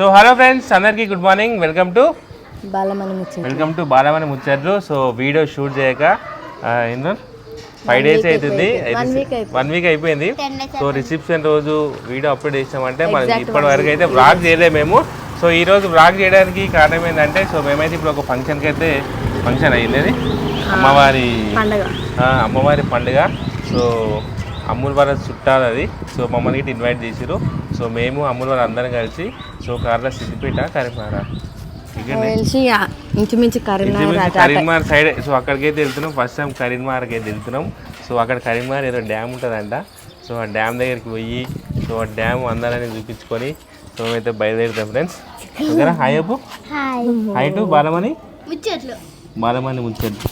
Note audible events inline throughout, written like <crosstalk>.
So hello friends అందరికీ good morning welcome to Balamani ముచ్చట welcome to Balamani ముచ్చట్లు. So video shoot చేయక ఏందో? ఫైవ్ డేస్ అవుతుంది. వన్ వీక్ అయిపోయింది. సో రిసెప్షన్ రోజు వీడియో అప్లోడ్ చేసామంటే మనం ఇప్పటి వరకు అయితే బ్లాగ్ చేయలేదు మేము. సో ఈ రోజు బ్లాగ్ చేయడానికి కారణం ఏంటంటే సో మేమైతే ఇప్పుడు ఒక ఫంక్షన్కి అయితే ఫంక్షన్ అయ్యింది. అమ్మవారి పండగ. ఆ, అమ్మవారి పండుగ. సో అమ్ముల వారి చుట్టాలు అది. సో మమ్మల్ని ఇటు ఇన్వైట్ చేసిరు సో మేము అమ్ముల వారు అందరం కలిసి సో కార్లో సిద్దిపేట కరీంనగర్. ఇక్కడ తెలిసి ఇంచుమించు కరీంనగర్ సైడ్ సో అక్కడికి అయితే వెళ్తున్నాం. ఫస్ట్ టైం కరీంనగర్కి అయితే వెళ్తున్నాం. సో అక్కడ కరీంనగర్ ఏదో డ్యామ్ ఉంటుందంట. సో ఆ డ్యామ్ దగ్గరికి పోయి సో ఆ డ్యామ్ అందాలని చూపించుకొని సో మేమైతే బయలుదేరుతాం ఫ్రెండ్స్ ఓకేనా? Hi Appu. Hi to Balamani. ముచ్చట్లు. బాలమణి ముచ్చట్లు.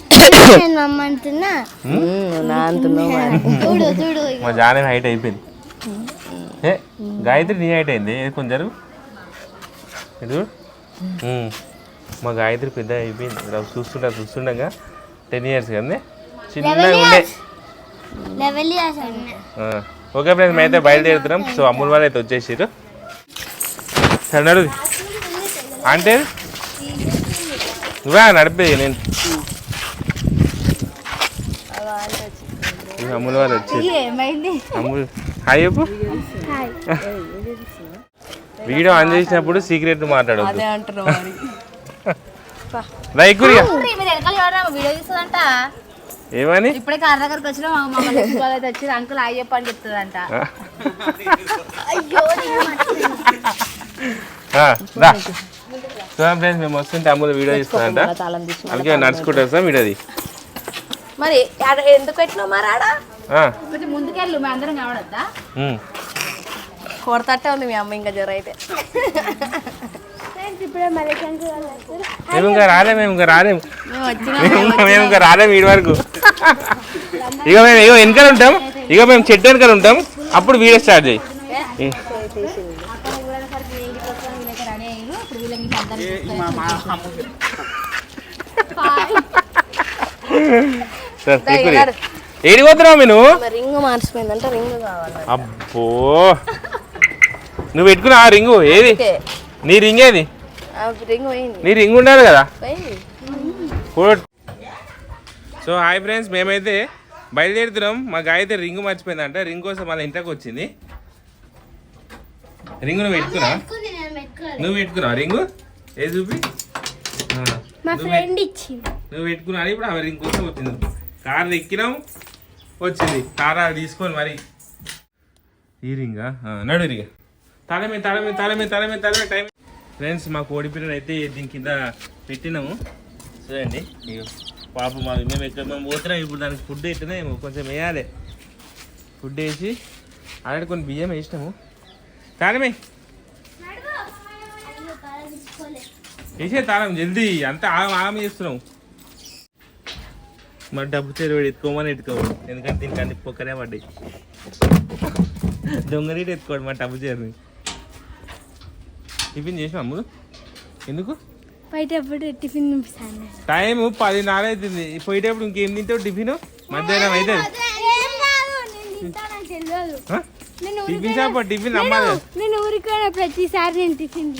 మా జానే హైట్ అయిపోయింది. ఏ గాయత్రి నీ హైట్ అయింది ఏది కొంచెం జరుగు. ఇటు. మా గాయత్రి పెద్ద అయిపోయింది. ఇక్కడ చూస్తుంటా చూస్తుండగా టెన్ ఇయర్స్ కదండి చిన్నగా ఉండే. లెవెల్ చేశాను ఆ. ఓకే ఫ్రెండ్స్ మేమైతే బయలుదేరుతున్నాం. సో అమ్ముల వాళ్ళు అయితే వచ్చేసారు సరే నడు అంటే? నువ్వే నడిపేది నేను. అమ్ముల వాళ్ళు ఏమైంది? అమ్ముల్. హాయ్ చెప్పు. వీడియో ఆన్ చేసినప్పుడు సీక్రెట్ తీస్తుందంట ఏమని? ఇప్పుడే కార్ దగ్గరకు వచ్చిన మమ్మల్ని అయితే వచ్చి అంకుల్ అయ్యి చెప్పని చెప్తుందంట ఫ్రెండ్స్ మేము వస్తుంటే అమ్ములు వీడియో తీస్తుందంట తాళం తీసి అందుకే నడుచుకుంటూ వస్తాం వీడియోది. మరి ఆడ ఎందుకు పెట్టినావు మరి ఆడ? కొంచెం ముందుకెళ్ళు మేము అందరం కావడద్దా. కొడతట్టే ఉంది మీ అమ్మ ఇంకా జ్వరం అయితే. మేము ఇంకా రాలేము ఇంకా రాలేము మేము ఇంకా రాలేము వీడి వరకు. ఇక మేము ఇక వెనకాల ఉంటాం. ఇక మేము చెట్టు వెనకాల ఉంటాం. అప్పుడు వీడియో స్టార్ట్ చేయి. <laughs> ఏడికి పోతున్నావు నువ్వు? రింగ్ మార్చిపోయిందంటే రింగ్ కావాలి అబ్బో. నువ్వు పెట్టుకున్నా ఆ రింగు ఏది? నీ రింగ్ ఏది? నీ రింగ్ ఉండాలి కదా? సో హాయ్ ఫ్రెండ్స్ మేమైతే బయలుదేరుతున్నాం. మా గాయత్రి రింగు మర్చిపోయిందంట. రింగ్ కోసం మళ్ళీ ఇంట్లోకి వచ్చింది. రింగు నువ్వు పెట్టుకున్నా నువ్వు పెట్టుకున్నావు రింగు? ఏ చూపి? నువ్వు పెట్టుకున్నా ఇప్పుడు ఆమె రింగ్ కోసం వచ్చింది. కార్ ఎక్కినాం వచ్చింది. కార్ ఆడ తీసుకొని మరి. ఈ రింగా ఆ, నడు రింగ తాళమే తాళమే తాళమే తాళమే తాళమే టైం ఫ్రెండ్స్ మా కోడి పిల్లలు అయితే దీని కింద పెట్టినాము. చూడండి పాప మా మేము ఎక్కడ మేము పోతున్నాం ఇప్పుడు దానికి ఫుడ్ పెట్టినాము కొంచెం వేయాలి. ఫుడ్ వేసి ఆల్రెడీ కొన్ని బియ్యం వేసినాము. తాళమే. వేసే తాళం జల్దీ. అంతా ఆమె ఆమె చేస్తున్నాం మరి డబ్బు చెరువు ఎత్తుకోమని ఎత్తుకోవాలి ఎందుకంటే దీనికి అన్ని పొక్కనే పడ్డాయి. దొంగనీటి ఎత్తుకోండి మా డబ్బు చేరు టిఫిన్ చేసినా అమ్ములు ఎందుకు? బయటప్పుడు టిఫిన్ టైం పది నాలుగు అవుతుంది పోయేటప్పుడు ఇంకేం తింటావు టిఫిన్? మధ్యాహ్నం అయితే? టిఫిన్ షాప్ టిఫిన్ అమ్మాలి. నేను ప్రతిసారి నేను టిఫిన్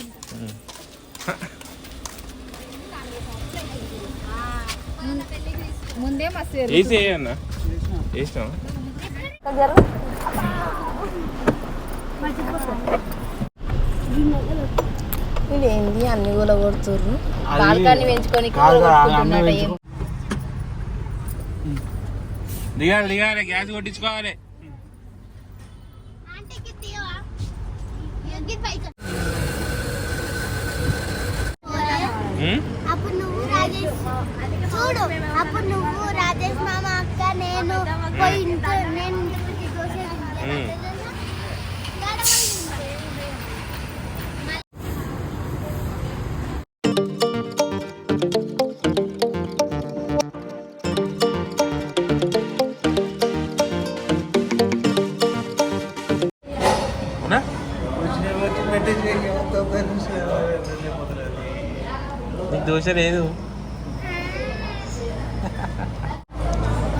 ముందే మస్తు వేసి అన్న? వేసినావా ఏంది అన్ని కూడా కొడుతుర్రు? బాల్కనీ పెంచుకొని దిగాలి దిగాలి గ్యాస్ కొట్టించుకోవాలి. ఉమ్? అప్పుడు నువ్వు రాజేష్ చూడు అప్పుడు నువ్వు రాజేష్ మామ అక్క నేను పోయి ఇంట్లో దోశ లేదు.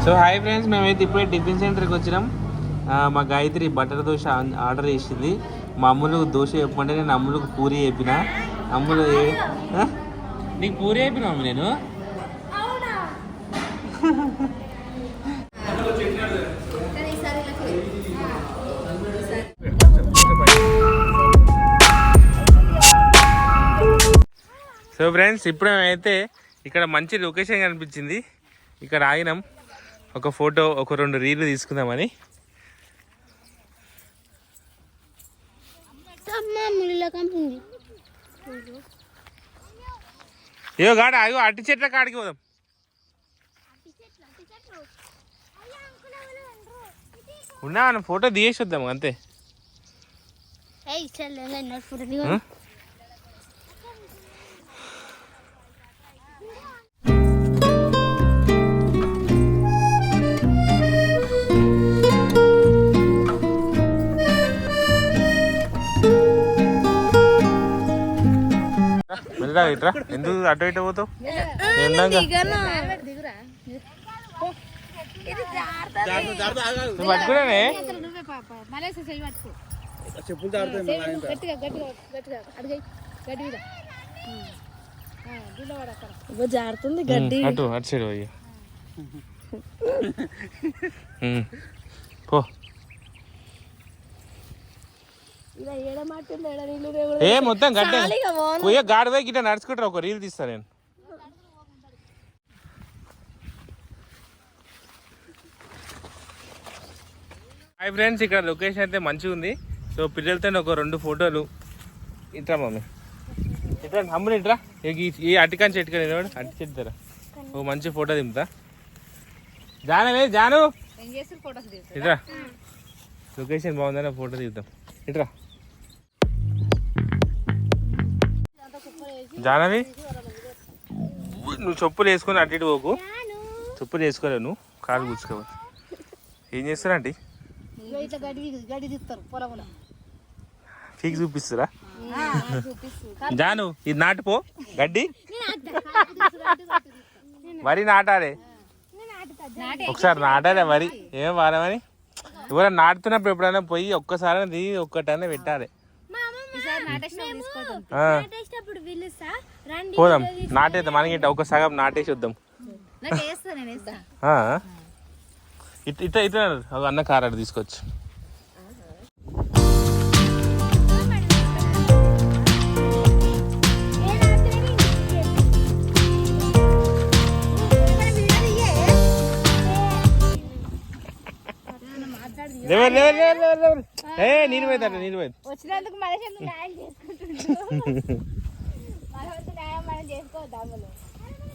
సో హాయ్ ఫ్రెండ్స్ మేమైతే ఇప్పుడే టిఫిన్ సెంటర్కి వచ్చినాం. మా గాయత్రి బటర్ దోశ ఆర్డర్ చేసింది. మా అమ్ములకు దోశ చెప్పమంటే నేను అమ్ములకు పూరి చెప్పిన. అమ్ములు? నీకు పూరి చెప్పిన అమ్మ నేను? సో ఫ్రెండ్స్ ఇప్పుడు అయితే ఇక్కడ మంచి లొకేషన్ కనిపించింది. ఇక్కడ ఆగినాం. ఒక ఫోటో ఒక రెండు రీలు తీసుకుందామని. ఏవో గాడ అయ్యో అట్టి చెట్ల కాడికి పోదాం. ఉన్నా మనం ఫోటో తీసేసి వద్దాం అంతే. ఫోటో మెల్లగా ఇట్రా ఎందుకు అటు ఇటు పోతావు? నేను ఉన్నాగా. నువ్వు పట్టుకున్నానే నువ్వే పాప మళ్ళీ చెయ్యి పట్టుకో చెప్పులు జారుతుంది ఉమ్, అటు అటు సైడ్ పోయి. పో ఇలా ఏడమాటుంది ఏడ నీళ్ళు ఏ మొత్తం గడ్డ పోయే గాడి పోయి గిట్ట నడుచుకుంటారు ఒక రీల్ తీస్తా నేను. హాయ్ ఫ్రెండ్స్ ఇక్కడ లొకేషన్ అయితే మంచిగా ఉంది. సో పిల్లలతో ఒక రెండు ఫోటోలు. ఇట్రా మమ్మీ. ఇట్రా అమ్ములు ఇట్రా. ఈ- ఈ అటికాని చెట్టు నిలబడు అట్టి చెట్టు ఒక మంచి ఫోటో దింపుతా. జానవే జాను? ఇట్రా. లొకేషన్ బాగుందని ఫోటో దిగుతాం ఇట్రా. జానవి? నువ్వు చెప్పులు వేసుకొని అటు ఇటు పోకు. చెప్పులు వేసుకోలేవు నువ్వు కాలు కూర్చుకోవాలి ఏం పొలంలో పీకి చూపిస్తారా? జాను ఇది నాటుపో గడ్డి. వరి నాటాలే. ఒకసారి నాటాలే వరి ఏం వారమని ఎవరైనా నాటుతున్నప్పుడు ఎప్పుడైనా పోయి ఒక్కసారి దిగి ఒక్కటైనా పెట్టాలి. పోదాం. నాటేద్దాం మనకి ఒక సగం నాటేసి వద్దాం. ఇట్లా ఇట్లా అన్న కార్ అటు తీసుకొచ్చు లేవరు లేవరు లేవరు లేవరు లేవరు ఏ పోయింది వచ్చినందుకు మనిషి న్యాయం చేసుకుంటుండు? <laughs> మన న్యాయం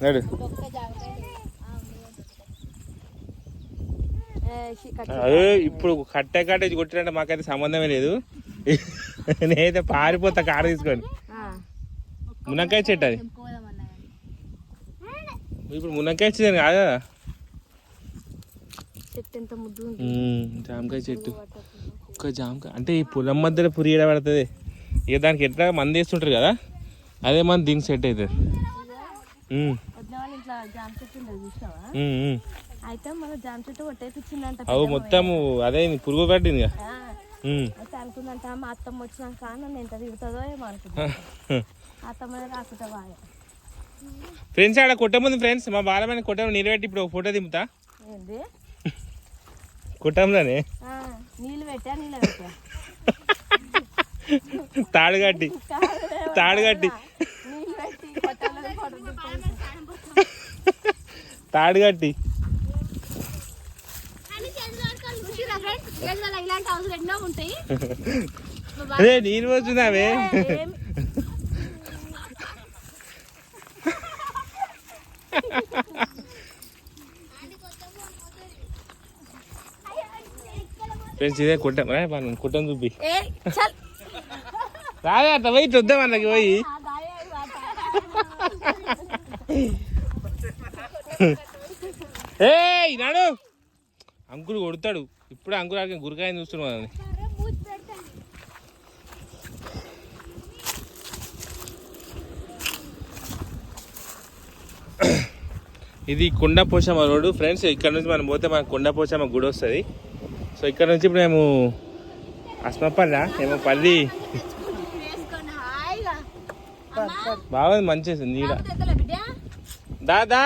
నడు ఒక్క అదే ఇప్పుడు కట్టే కట్టేసి కొట్టినట్టు మాకైతే సంబంధమే లేదు. <laughs> నేనైతే పారిపోతా కారు తీసుకొని. మునక్కాయ చెట్టు అది. ఇప్పుడు మునక్కాయ చెట్టు కాదు కదా. చెట్టు ఎంత ముద్దు ఉమ్, జామకాయ చెట్టు. ఒక్క జామకాయ. అంటే ఈ పొలం మధ్యలో పురి ఏడ పడుతుంది? ఇక దానికి ఎట్లా మంది వేస్తుంటారు కదా అదే మన దీనికి సెట్ అవుతుంది. అయితే మన జామ చెట్టు కొట్టేపించిందంట అవు మొత్తం అదే పురుగు పట్టింది. అయితే అనుకుందంట మా అత్తమ్మ వచ్చినాక నన్ను ఎంత తిరుగుతుందో ఏమో అనుకుంటా అత్తమ్మ రాకుంటా బాగా ఫ్రెండ్స్ ఆడ కొట్ట ముందు ఫ్రెండ్స్ మా బాలమైన కొట్టం నిలబెట్టి ఇప్పుడు ఒక ఫోటో దింపుతా. ఏంది? కొట్టంలోనే ఆ, నీళ్ళు పెట్టా నీళ్ళు పెట్టా. తాడు కట్టి. తాడు కట్టి. నీళ్ళు పెట్టి కొట్టాలని ఫోటో తాడు కట్టి ఇలాంటి హౌస్ ఎన్నో ఉంటాయి అదే నేను వచ్చినావే ఫ్రెండ్స్ ఇదే కొట్టాం. మనం కొట్టం చూపి. ఏ రాదే అట్లా పోయి చూద్దాం అన్నకి పోయి. ఏయ్ నాడు. అంకులు కొడతాడు. ఇప్పుడు అంకులు ఆడికి గురికాయని చూస్తున్నావు అని ఇది కొండ పోషమ్మ రోడ్డు. ఫ్రెండ్స్ ఇక్కడ నుంచి మనం పోతే మనకు కొండ పోషమ్మ గుడి వస్తుంది. సో ఇక్కడ నుంచి ఇప్పుడు మేము అస్మపల్లి ఏమో పల్లి. బాగుంది మంచిగా నీడ. దా దా.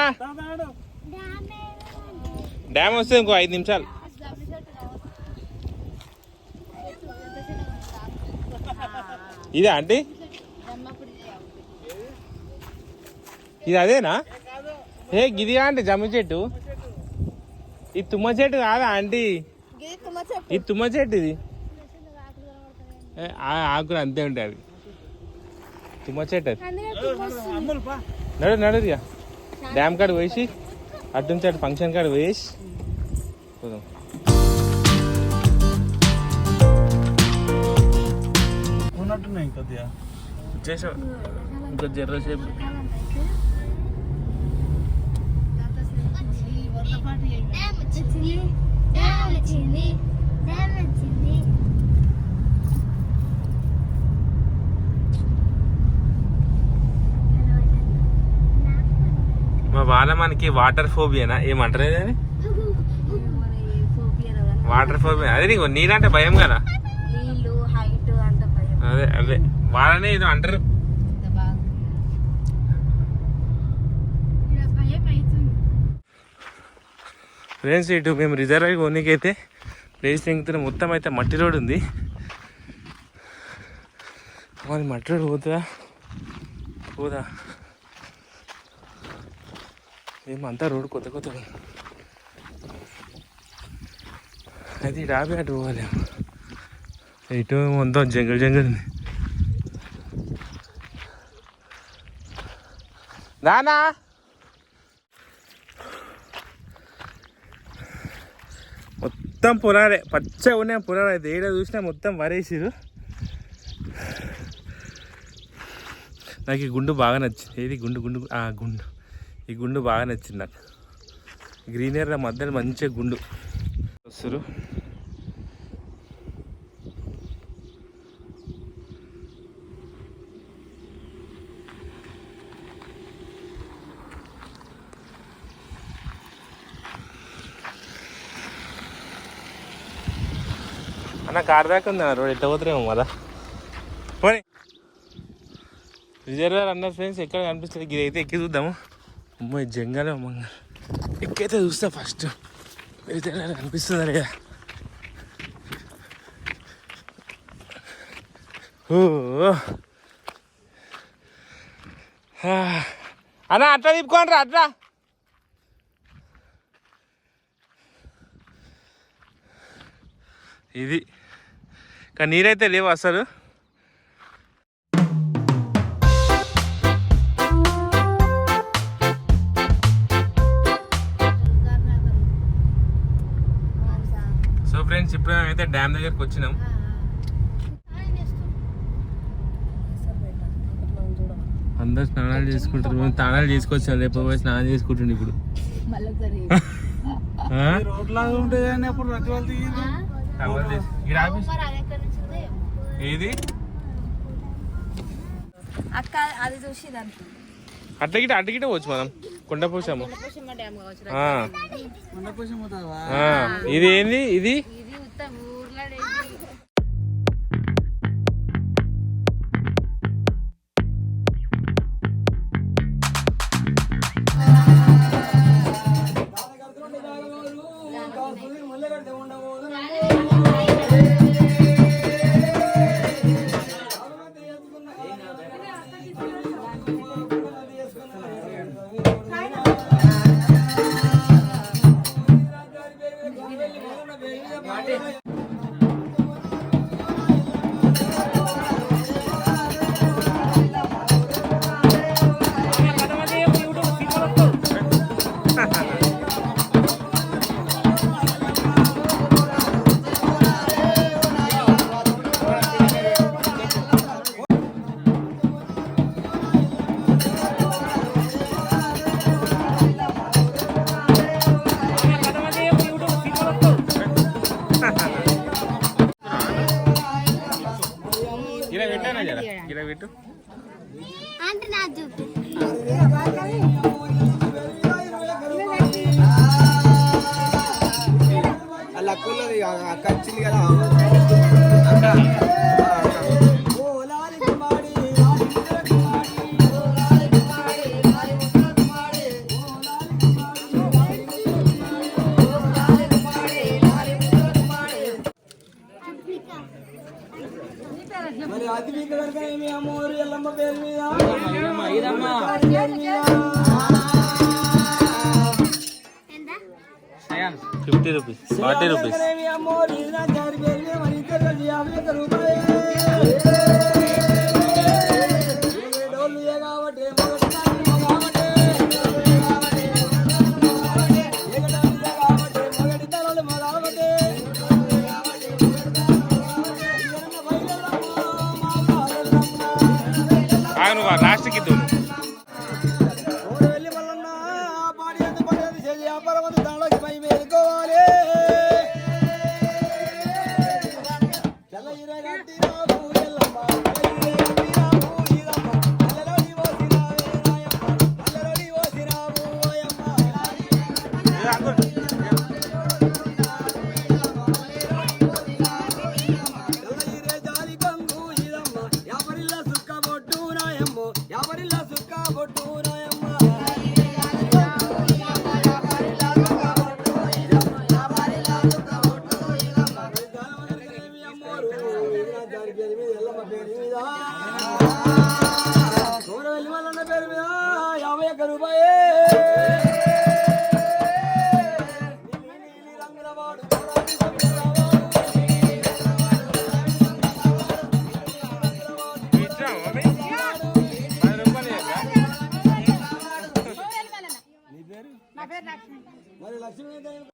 డ్యామ్ వస్తే ఇంకో ఐదు నిమిషాలు. ఇదే ఆంటీ? ఇది అదేనా? ఏ గిది అంటే జమ్మ చెట్టు? ఇది తుమ్మ చెట్టు కాదా ఆంటీ? ఇది తుమ్మ చెట్టు ఇది. ఏ, ఆ- ఆకులు అంతే ఉంటాయి అవి. తుమ్మ చెట్టు అది. నడు నడు ఇక డ్యామ్ కాడ పోయేసి అటు నుంచి అటు ఫంక్షన్ కాడ పోయేసి పోదాం. ఉన్నట్టున్నాయి కొద్దిగా చేసాం ఇంకా జర్ర సేపు మా వాళ్ళ మనకి వాటర్ ఫోబియానా ఏమంటారు అది? వాటర్ ఫోబియా అదే నీకు నీరంటే భయం కదా? అదే అదే. వాళ్ళనే ఏదో అంటారు. ఫ్రెండ్స్ ఇటు మేము రిజర్వ్ అయ్యి కొనికైతే ప్లేస్ మొత్తం అయితే మట్టి రోడ్ ఉంది. మరి మట్టి రోడ్ పోతుందా? పోదా? ఏమంతా రోడ్ కొత్త కొత్త అది రాబి అటు పోవాలి. ఇటు మొత్తం జంగల్ జంగల్ ఉంది. నానా! మొత్తం పొలాలే. పచ్చగా ఉన్నాయి పొలాలు. అయితే ఏడ చూసినా మొత్తం వరేసిరు నాకు ఈ గుండు బాగా నచ్చింది. ఏది? గుండు గుండు ఆ గుండు. ఈ గుండు బాగా నచ్చింది నాకు. గ్రీనరీ మధ్యలో మంచిగా గుండు. వస్తారు కారు దాకా ఉంది రోడ్ ఎట్లా పోతున్నామో కదా పోనీ రిజర్వర్ అన్న ఫ్రెండ్స్ ఎక్కడ కనిపిస్తుంది ఇది అయితే ఎక్కి చూద్దాము. అమ్మాయి జంగలే అమ్మ. ఎక్కైతే చూస్తా ఫస్ట్ రిజర్వర్ కనిపిస్తుందా లేదా ఓ. అన్న అట్లా తిప్పుకోండి రా అట్లా. ఇది. కానీ నీరైతే లేవు అసలు? సో ఫ్రెండ్స్ ఇప్పుడు అయితే డ్యామ్ దగ్గరికి వచ్చినాం. అందరు స్నానాలు చేసుకుంటారు. మేము స్నానాలు చేసుకొచ్చాం లేకపోతే పోయి స్నానం చేసుకుంటుండే ఇప్పుడు. మళ్ళీ సరే <laughs> ఆ? రోడ్ లాగా ఉంటుంది ఏది? అక్క అది చూసి దానికి అట్ల గిట్ట అట్ల గిట్ట పోవచ్చు మనం కొండపోసాము. ఇది ఏంది? ఇది అంటే నా చూపి రూపీస్. Forty rupees